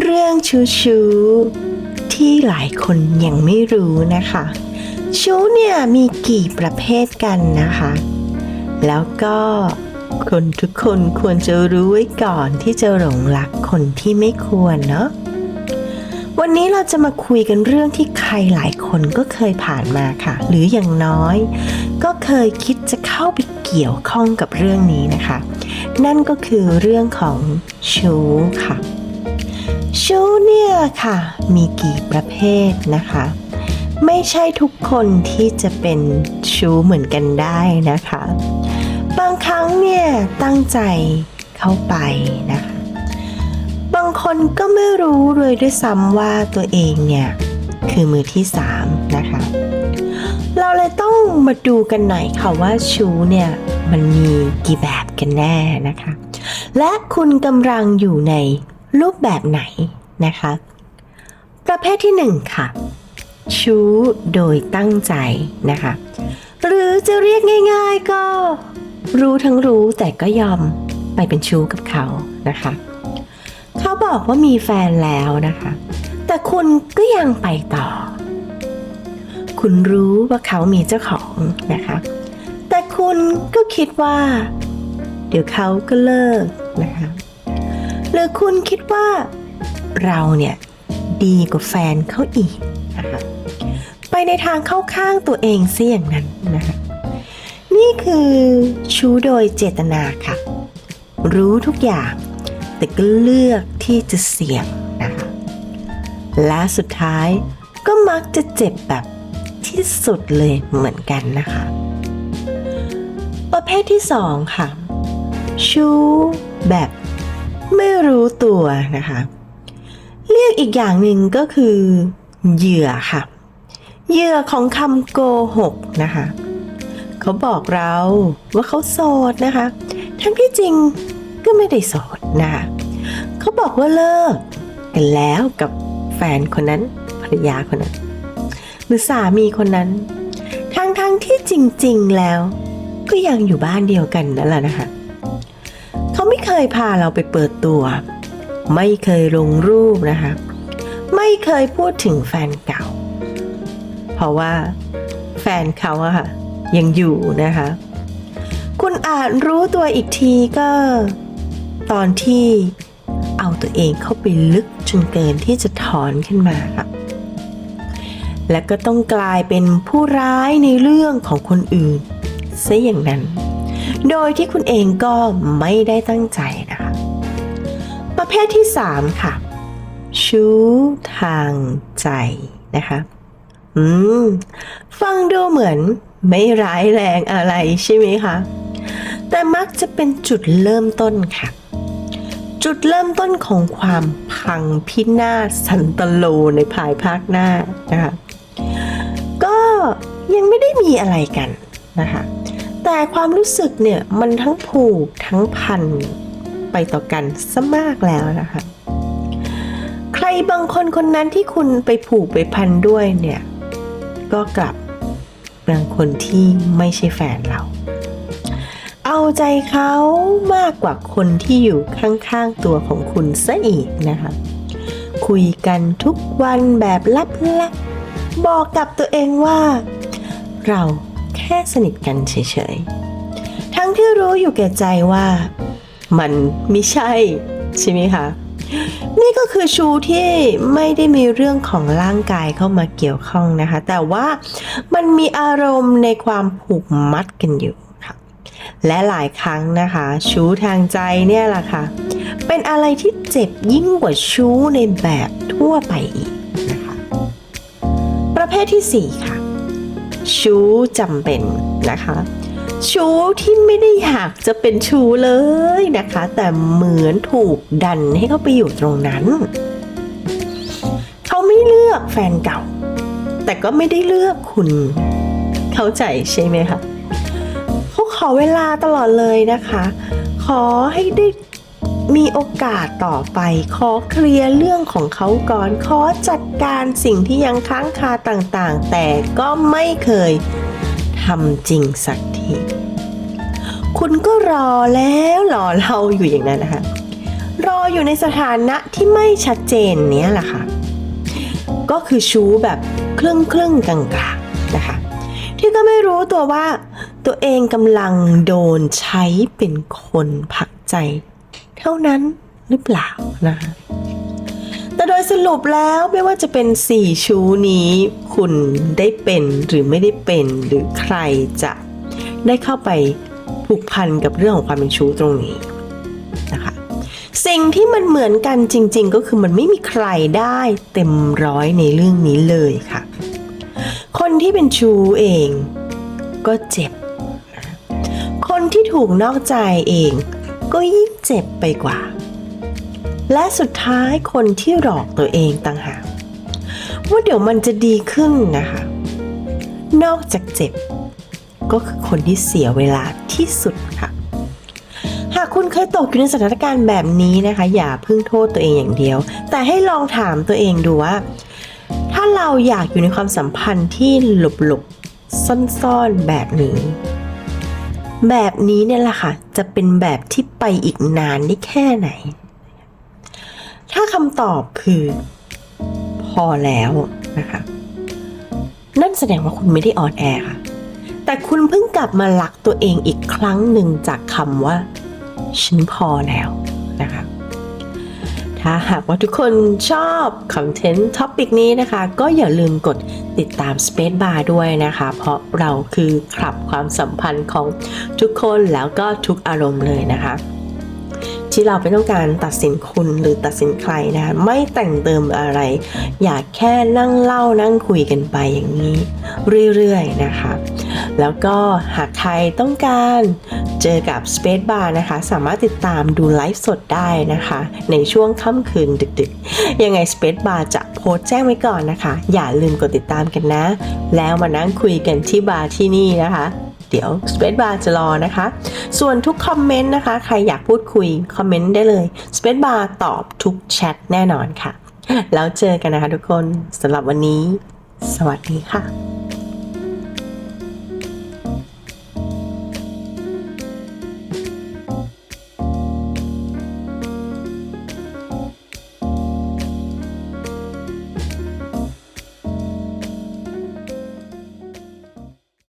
เรื่องชูชูที่หลายคนยังไม่รู้นะคะ ชูเนี่ยมีกี่ประเภทกันนะคะ แล้วก็คนทุกคนควรจะรู้ไว้ก่อนที่จะหลงรักคนที่ไม่ควรเนาะวันนี้เราจะมาคุยกันเรื่องที่ใครหลายคนก็เคยผ่านมาค่ะ หรืออย่างน้อย ก็เคยคิดจะเข้าไปเกี่ยวข้องกับเรื่องนี้นะคะ นั่นก็คือเรื่องของชู้ค่ะ ชู้เนี่ยค่ะ มีกี่ประเภทนะคะ ไม่ใช่ทุกคนที่จะเป็นชู้เหมือนกันได้นะคะ บางครั้งเนี่ยตั้งใจเข้าไปนะคะ บางคนก็ไม่รู้เลยด้วยซ้ำว่าตัวเองเนี่ย คือมือที่สามนะคะ เราเลยต้องมาดูกันหน่อยค่ะว่าชู้เนี่ยมันมีกี่แบบกันแน่นะคะ และคุณกำลังอยู่ใน รูปแบบไหนนะคะ ประเภทที่หนึ่งค่ะ ชู้โดยตั้งใจนะคะ หรือจะเรียกง่ายๆก็ รู้ทั้งรู้แต่ก็ยอมไปเป็นชู้กับเขานะคะ เขาบอกว่ามีแฟนแล้วนะคะ แต่คุณก็ยังไปต่อ คุณรู้ว่าเขามีเจ้าของนะคะ แต่คุณก็คิดว่า เดี๋ยวเขาก็เลิกนะคะ หรือคุณคิดว่าเราเนี่ยดีกว่าแฟนเขาอีกนะคะไปในทางเข้าข้างตัวเองเสียอย่างนั้นนะคะนี่คือชู้โดยเจตนาค่ะ รู้ทุกอย่าง แต่ก็เลือกที่จะเสี่ยงนะคะและสุดท้ายก็มักจะเจ็บแบบที่สุดเลยเหมือนกันนะคะ ประเภทที่สองค่ะ ชู้แบบ ไม่รู้ตัวนะคะ เรียกอีกอย่างหนึ่งก็คือเหยื่อค่ะ เหยื่อของคำโกหกนะคะ เขาบอกเราว่าเขาโสดนะคะ ทั้งที่จริงก็ไม่ได้โสดนะคะเขาบอกว่าเลิกกันแล้วกับแฟนคนนั้นภรรยาคนนั้น หรือสามีคนนั้น ทั้งทั้งที่จริงๆแล้ว ก็ยังอยู่บ้านเดียวกันนั่นแหละนะคะ เขาไม่เคยพาเราไปเปิดตัว ไม่เคยลงรูปนะคะ ไม่เคยพูดถึงแฟนเก่า เพราะว่า แฟนเขาอะค่ะ ยังอยู่นะคะ คุณอาจรู้ตัวอีกทีก็ ตอนที่เอาตัวเองเข้าไปลึกจนเกินที่จะถอนขึ้นมาค่ะและก็ต้องกลายเป็นผู้ร้ายในเรื่องของคนอื่นซะอย่างนั้น โดยที่คุณเองก็ไม่ได้ตั้งใจนะคะ ประเภทที่ 3 ค่ะ ชู้ทางใจนะคะ อืม ฟังดูเหมือนไม่ร้ายแรงอะไรใช่ไหมคะ แต่มักจะเป็นจุดเริ่มต้นค่ะ จุดเริ่มต้นของความพังพินาศสันตโลในภายภาคหน้านะคะ ก็ยังไม่ได้มีอะไรกันนะคะ แต่ความรู้สึกเนี่ยมันทั้งผูกทั้งพันไปต่อกันซะมากแล้วนะคะ ใครบางคนคนนั้นที่คุณไปผูกไปพันด้วยเนี่ย ก็กลับเป็นคนที่ไม่ใช่แฟนเรา เอาใจเขามากกว่าคนที่อยู่ข้างๆตัวของคุณซะอีกนะคะ คุยกันทุกวันแบบลับๆบอกกับตัวเองว่า เรา แค่สนิทกันเฉยๆ ทั้งที่รู้อยู่แก่ใจว่า มันไม่ใช่ ใช่ไหมคะ นี่ก็คือชูที่ไม่ได้มีเรื่องของร่างกายเข้ามาเกี่ยวข้องนะคะ แต่ว่ามันมีอารมณ์ในความผูกมัดกันอยู่ค่ะ และหลายครั้งนะคะ ชูทางใจเนี่ยแหละค่ะ เป็นอะไรที่เจ็บยิ่งกว่าชูในแบบทั่วไปอีกนะคะ ประเภทที่ 4 ค่ะ ชู้จำเป็นนะคะ ชู้ที่ไม่ได้อยากจะเป็นชู้เลยนะคะ แต่เหมือนถูกดันให้เขาไปอยู่ตรงนั้น เขาไม่เลือกแฟนเก่า แต่ก็ไม่ได้เลือกคุณ เข้าใจใช่ไหมคะเขาขอเวลาตลอดเลยนะคะ ขอให้ได้ มีโอกาสต่อไปขอเคลียร์เรื่องของเขาก่อน ขอจัดการสิ่งที่ยังค้างคาต่างๆ แต่ก็ไม่เคยทำจริงสักที คุณก็รอแล้วรอเราอยู่อย่างนั้นนะคะ รออยู่ในสถานะที่ไม่ชัดเจนเนี้ยแหละค่ะ ก็คือชู้แบบครึ่งครึ่งๆกลางๆนะคะ ที่ก็ไม่รู้ตัวว่าตัวเองกำลังโดนใช้เป็นคนผักใจ เท่านั้นหรือเปล่านะคะแต่โดยสรุปแล้วไม่ว่าจะเป็นสี่ชูนี้ คุณได้เป็นหรือไม่ได้เป็นหรือใครจะได้เข้าไปผูกพันกับเรื่องของความเป็นชู้ตรงนี้นะคะสิ่งที่มันเหมือนกันจริง ๆ ก็คือมันไม่มีใครได้เต็มร้อยในเรื่องนี้เลยค่ะ คนที่เป็นชู้เองก็เจ็บ คนที่ถูกนอกใจเองก็ยิ่ง จ็บไปกว่า และสุดท้ายคนที่หลอกตัวเองต่างหากว่าเดี๋ยวมันจะดีขึ้นนะคะ นอกจากเจ็บ ก็คือคนที่เสียเวลาที่สุดค่ะ หากคุณเคยตกอยู่ในสถานการณ์แบบนี้นะคะ อย่าเพิ่งโทษตัวเองอย่างเดียว แต่ให้ลองถามตัวเองดูว่า ถ้าเราอยากอยู่ในความสัมพันธ์ที่หลบๆซ่อนๆแบบนี้ แบบนี้เนี่ยแหละค่ะ จะเป็นแบบที่ไปอีกนานได้แค่ไหน ถ้าคำตอบคือ พอแล้วนะคะ นั่นแสดงว่าคุณไม่ได้อ่อนแอค่ะ แต่คุณเพิ่งกลับมารักตัวเองอีกครั้งหนึ่งจากคำว่า ฉันพอแล้วนะคะ ถ้าหากว่าทุกคนชอบคอนเทนต์ท็อปิกนี้นะคะ ก็อย่าลืมกดติดตาม Space Bar ด้วยนะคะ เพราะเราคือคลับความสัมพันธ์ของทุกคนแล้วก็ทุกอารมณ์เลยนะคะ ที่เราไม่ต้องการตัดสินคุณหรือตัดสินใครนะคะไม่แต่งเติมอะไร อยากแค่นั่งเล่านั่งคุยกันไปอย่างนี้ เรื่อยๆนะคะ แล้วก็หากใครต้องการเจอกับ Space Bar นะคะ สามารถติดตามดูไลฟ์สดได้นะคะ ในช่วงค่ำคืนดึกๆ ยังไง Space Bar จะโพสแจ้งไว้ก่อนนะคะ อย่าลืมกดติดตามกันนะ แล้วมานั่งคุยกันที่บาร์ที่นี่นะคะเดี๋ยว Space Bar จะรอนะคะ ส่วนทุกคอมเมนต์นะคะ ใครอยากพูดคุย คอมเมนต์ได้เลย Space Bar ตอบทุกแชทแน่นอนค่ะ แล้วเจอกันนะคะทุกคนสำหรับวันนี้ สวัสดีค่ะ